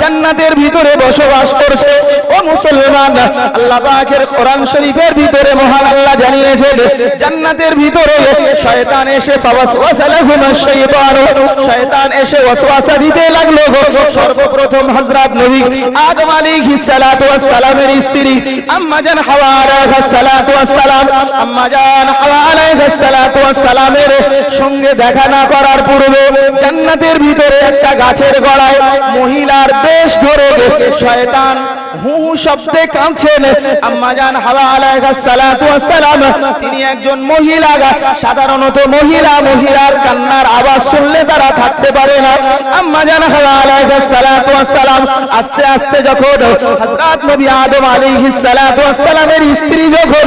জান্নাতের ভিতরে বসবাস করছে। ও মুসলমান, আল্লাহ কোরআন শরীফের ভিতরে মহান আল্লাহ জানিয়েছেন, জান্নাতের ভিতরে শয়তান এসে শয়তান এসে ওয়াসওয়াসা দিতে লাগল সর্বপ্রথম হযরত নবী আদম আলাইহিস সালাতু ওয়াস সালামের স্ত্রী আম্মা জান হাওয়া আলাইহিস সালাতু ওয়াস সালাম, আম্মা জান হাওয়া আলাইহিস সালাতু ওয়াস সালামের সঙ্গে দেখা না করার পূর্বে জান্নাতের ভিতরে একটা গাছের গড়ায় মহিলার বেশ ধরে শয়তান হু শব্দে কাঁদছেন। আম্মা জান হাওয়া আলাইহিস সালাতু ওয়াস সালাম, তিনি একজন মহিলা সাধারণত মহিলা, মহিলার কান্নার আওয়াজ শুনলে তারা থাকতে পারে না। আম্মা জান হাওয়া আলাইহিস সালাতু ওয়াস সালাম, আস্তে আস্তে যখন হযরত নবী আদম আলাইহিস সালাতু ওয়াস সালামের স্ত্রী যখন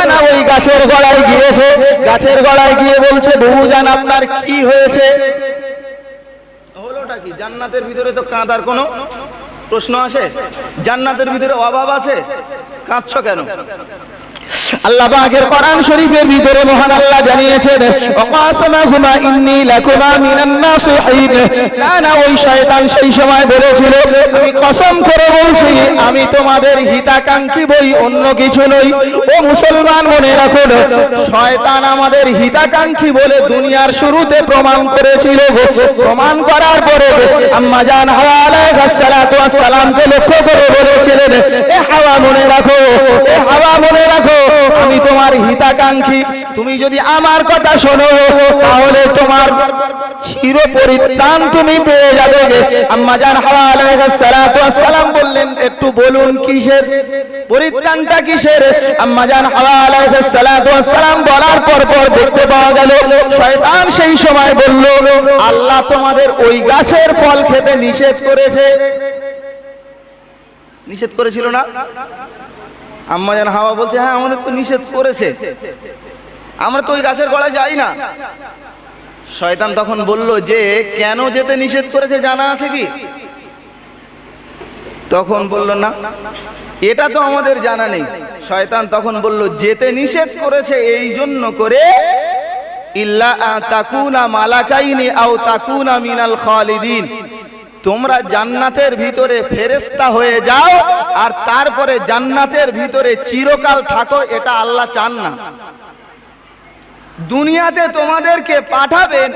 আনা ওই গাছের গড়ায় গিয়েছে, গাছের গড়ায় গিয়ে বলছে বহু জান, আপনার কি হয়েছে? হলোটা কি? জান্নাতের ভিতরে তো কাঁদার কোনো প্রশ্ন আসে? জান্নাতের ভিতরে অভাব আছে? কাঁদছ কেন? আল্লাহ পাকের কোরআন শরীফের ভিতরে মহান আল্লাহ জানিয়েছেন ওয়াকাসামাহুমা ইন্নী লাকুমা মিনান নাসিহিন না না, ওই শয়তান সেই সময় বলেছিল, আমি কসম করে বলছি, আমি তোমাদের হিতাকাঙ্ক্ষী বই, অন্য কিছু নই ও মুসলমান মনে রাখুন, শয়তান আমাদের হিতাকাঙ্ক্ষী বলে দুনিয়ার শুরুতে প্রমাণ করেছিল। প্রমাণ করার পরে আম্মা জান হাওয়া আলাইহিস সালাতু ওয়াস সালামকে লক্ষ্য করে বলেছিলেন, এ হাওয়া মনে রাখো, এ হাওয়া মনে রাখো আমি তোমার হিতাকাঙ্ক্ষী। তুমি যদি আমার কথা শোনো, তাহলে তোমার চির পরিত্রাণ তুমি পেয়ে যাবে। আম্মা জান হাওয়া আলাইহিসসালাত ওয়াস সালাম বললেন, একটু বলুন কিসের? পরিত্রাণটা কিসের? আম্মা জান হাওয়া আলাইহিসসালাত ওয়াস সালাম বলার পর পর দেখতে পাওয়া গেল, শয়তান সেই সময় বলল, আল্লাহ তোমাদের ওই গাছের ফল খেতে নিষেধ করেছে। নিষেধ করেছিল না? আম্মা জান হাওয়া বলছে হ্যাঁ আমাদের তো নিষেধ করেছে। আমরা তো ওই গাছের গলায় যাই না। শয়তান তখন বলল, যে কেন যেতে নিষেধ করেছে জানা আছে কি? তখন বলল, না, এটা তো আমাদের জানা নেই। শয়তান তখন বলল, যেতে নিষেধ করেছে এই জন্য করে ইল্লা তাকুনা মালাকাইনি আও তাকুনা মিনাল খালিদিন। তোমরা জান্নাতের ভিতরে ফেরেস্তা হয়ে যাও আর তারপরে জান্নাতের ভিতরে চিরকাল থাকো, এটা আল্লাহ চান না। দুনিয়াতে তোমাদেরকে পাঠাবেন,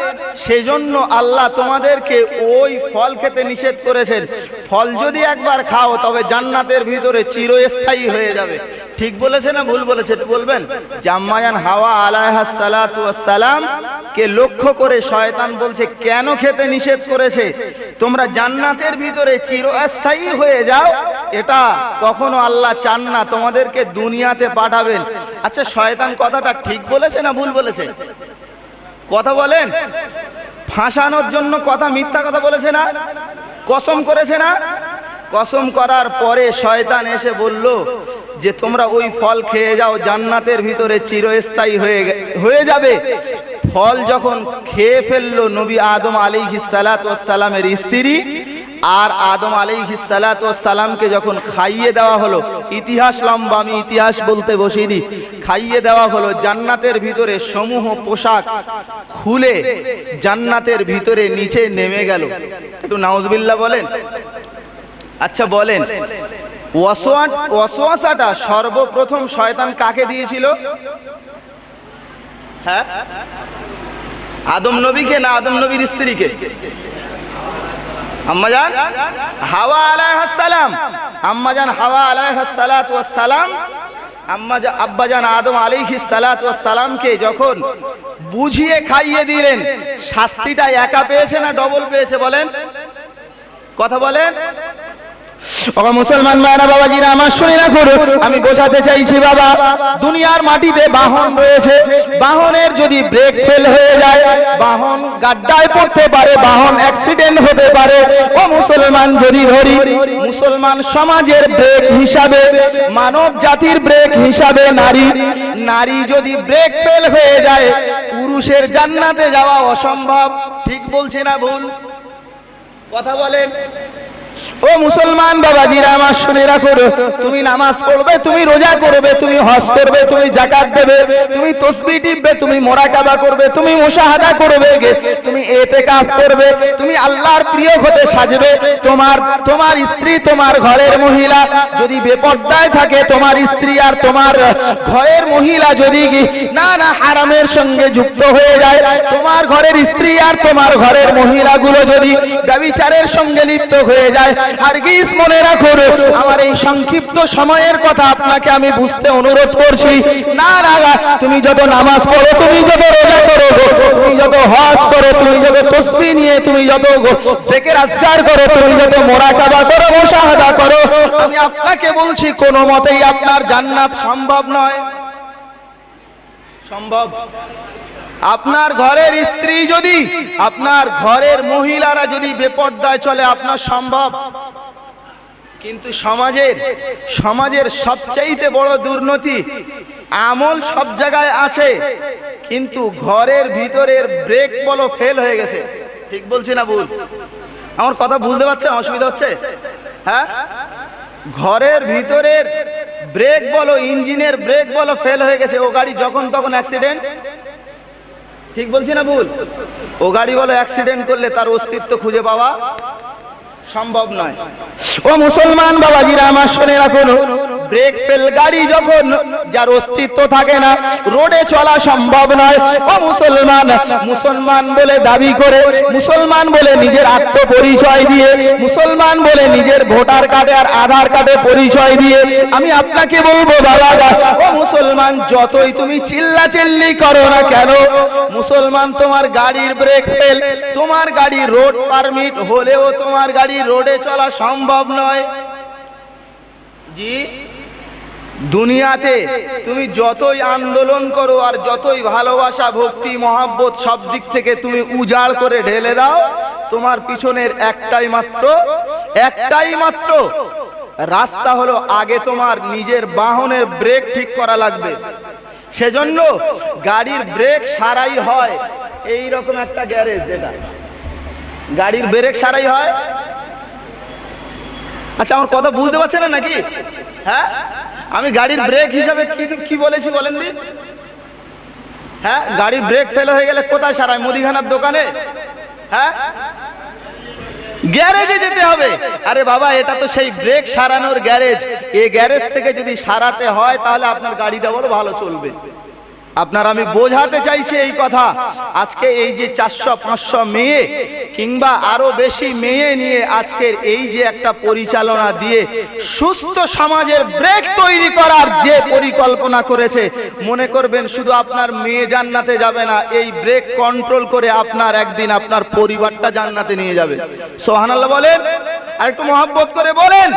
সেজন্য আল্লাহ তোমাদেরকে ওই ফল খেতে নিষেধ করেছেন। ফল যদি একবার খাও, তবে জান্নাতের ভিতরে চিরস্থায়ী হয়ে যাবে। ঠিক বলেছে না ভুল বলেছে একটু বলবেন? জাম্মায়ান হাওয়া আলাইহাস সালাতু সালাম কে লক্ষ্য করে শয়তান বলছে, কেন খেতে নিষেধ করেছে? তোমরা জান্নাতের ভিতরে চিরস্থায়ী হয়ে যাও। এটা কখনো আল্লাহ চান না, তোমাদেরকে দুনিয়াতে পাঠাবেন। আচ্ছা শয়তান কথাটা ঠিক বলেছে না ভুল বলেছে? কথা বলেন। ফাঁসানোর জন্য কথা মিথ্যা কথা বলেছে না? কসম করেছে না? কসম করার পরে শয়তান এসে বলল যে তোমরা ওই ফল খেয়ে যাও, জান্নাতের ভিতরে চিরস্থায়ী হয়ে হয়ে যাবে। ফল যখন খেয়ে ফেলল নবী আদম আলী সালামের স্ত্রী, আর আদম আলী সালামকে যখন খাইয়ে দেওয়া হলো, ইতিহাস লম্বা, আমি ইতিহাস বলতে বসিনি খাইয়ে দেওয়া হলো, জান্নাতের ভিতরে সমূহ পোশাক খুলে জান্নাতের ভিতরে নিচে নেমে গেল। একটু নাউজবিল্লাহ বলেন। আচ্ছা বলেন। ওয়াসওয়াসাটা সর্বপ্রথম শয়তান কাকে দিয়েছিল? হ্যাঁ? আদম নবীকে না আদম নবীর স্ত্রীকে? আম্মাজান? হাওয়া আলাইহিস সালাম। আম্মাজান, হাওয়া আলাইহিস সালাতু ওয়াস সালাম। আম্মাজান আব্বাজান আদম আলাইহিস সালাতু ওয়াস সালামকে যখন বুঝিয়ে খাইয়ে দিলেন, শাস্তিটা একা পেয়েছে না ডবল পেয়েছে বলেন? কথা বলেন? ও মুসলমান মায়েরা বাবাজিরা, আমার শুনে রাখুন, আমি বোঝাতে চাইছি, বাবা, দুনিয়ার মাটিতে বাহন রয়েছে। বাহনের যদি ব্রেক ফেল হয়ে যায়, বাহন গাড্ডায় পড়তে পারে, বাহন অ্যাক্সিডেন্ট হতে পারে। ও মুসলমান যদি ধরি, মুসলমান সমাজের ব্রেক হিসাবে, মানব জাতির ব্রেক হিসাবে নারী নারী যদি ব্রেক ফেল হয়ে যায়, পুরুষের জান্নাতে যাওয়া অসম্ভব। ঠিক বলছে না ভুল? কথা বলেন। ও মুসলমান বাবাজিরা, আমার শুনে রাখো তুমি নামাজ পড়বে, তুমি রোজা করবে, তুমি হজ করবে, তুমি জাকাত দেবে, তুমি তসবি টিপবে, তুমি মোরাকাবা করবে, তুমি মুশাহাদা করবে তুমি এতেকাফ করবে, তুমি আল্লাহর প্রিয় হতে সাজবে। তোমার তোমার স্ত্রী তোমার ঘরের মহিলা যদি বেপর্দায় থাকে, তোমার স্ত্রী আর তোমার ঘরের মহিলা যদি না না, হারামের সঙ্গে যুক্ত হয়ে যায়, তোমার ঘরের স্ত্রী আর তোমার ঘরের মহিলাগুলো যদি ব্যবিচারের সঙ্গে লিপ্ত হয়ে যায় আর গিস মনে রাখুন আমার এই সংক্ষিপ্ত সময়ের কথা আপনাকে আমি বুঝতে অনুরোধ করছি। না না, তুমি যত নামাজ পড়ো তুমি যত রোজা করো তুমি যত হজ করো তুমি যত তসবি নিয়ে তুমি যত জেকের আজগার করো তুমি যত মোরাকাবা করো মুশাহাদা করো আমি আপনাকে বলছি কোনো মতেই আপনার জান্নাত সম্ভব নয়। সম্ভব? আপনার ঘরের স্ত্রী যদি, আপনার ঘরের মহিলারা যদি বেপর্দায় চলে, আপনার সম্ভব? কিন্তু সমাজের সমাজের সবচাইতে বড় দুর্নীতি আমল সব জায়গায় আছে, কিন্তু ঘরের ভিতরের ব্রেক বলো ফেল হয়ে গেছে। ঠিক বলছি না ভুল? আমার কথা বুঝতে পারছেন? অসুবিধা হচ্ছে? হ্যাঁ? ঘরের ভিতরের ব্রেক বলো, ইঞ্জিনের ব্রেক বলো ফেল হয়ে গেছে। ও গাড়ি যখন তখন অ্যাক্সিডেন্ট ঠিক বলছি না ভুল? ও গাড়ি বলো অ্যাক্সিডেন্ট করলে তার অস্তিত্ব খুঁজে পাওয়া সম্ভব নয়। ও মুসলমান বাবাজিরা আমার শুনে রাখুন। ব্রেক ফেল গাড়ি যখন যার অস্তিত্ব থাকে না, রোডে চলা সম্ভব নয়। ও মুসলমান মুসলমান বলে দাবি করে, মুসলমান বলে নিজের আত্মপরিচয় দিয়ে, মুসলমান বলে নিজের ভোটার কার্ডে আর আধার কার্ডে পরিচয় দিয়ে। আমি আপনাকে বলব, বাবা, ও মুসলমান, যতই তুমি চিল্লা চিল্লি করো না কেন, মুসলমান, তোমার গাড়ির ব্রেক ফেল তোমার গাড়ি রোড পারমিট হলেও তোমার গাড়ি রোডে চলা সম্ভব নয়। জি? দুনিয়াতে তুমি যতই আন্দোলন করো আর যতই ভালোবাসা, ভক্তি, মহাব্বত সব দিক থেকে তুমি উজাড় করে ঢেলে দাও, তোমার পিছনের একটাই মাত্র একটাই মাত্র রাস্তা হলো আগে তোমার নিজের বাহনের ব্রেক ঠিক করা লাগবে। সেজন্য গাড়ির ব্রেক সারাই হয় এই রকম একটা গ্যারেজ যেটা। গাড়ির ব্রেক সারাই হয়। আচ্ছা আমার কথা বুঝতে পারছে না নাকি? হ্যাঁ? আমি গাড়ির ব্রেক হিসাবে কি বলেছি বলেন দি? হ্যাঁ গাড়ির ব্রেক ফেল হয়ে গেলে কোথায় সারায়? মুদিখানার দোকানে? হ্যাঁ? গ্যারেজে যেতে হবে। আরে বাবা, এটা তো সেই ব্রেক সারানোর গ্যারেজ। এই গ্যারেজ থেকে যদি সারাতে হয়, তাহলে আপনার গাড়িটা বড় ভালো চলবে। আপনার আমি বোঝাতে চাইছি এই কথা। আজকে এই যে চারশো, পাঁচশো মেয়ে কিংবা আরও বেশি মেয়ে নিয়ে আজকের এই যে একটা পরিচালনা দিয়ে সুস্থ সমাজের ব্রেক তৈরি করার যে পরিকল্পনা করেছে, মনে করবেন শুধু আপনার মেয়ে জান্নাতে যাবে না, এই ব্রেক কন্ট্রোল করে আপনার একদিন আপনার পরিবারটা জান্নাতে নিয়ে যাবে। সোহানাল্লাহ বলেন, আর একটু মহাব্বত করে বলেন।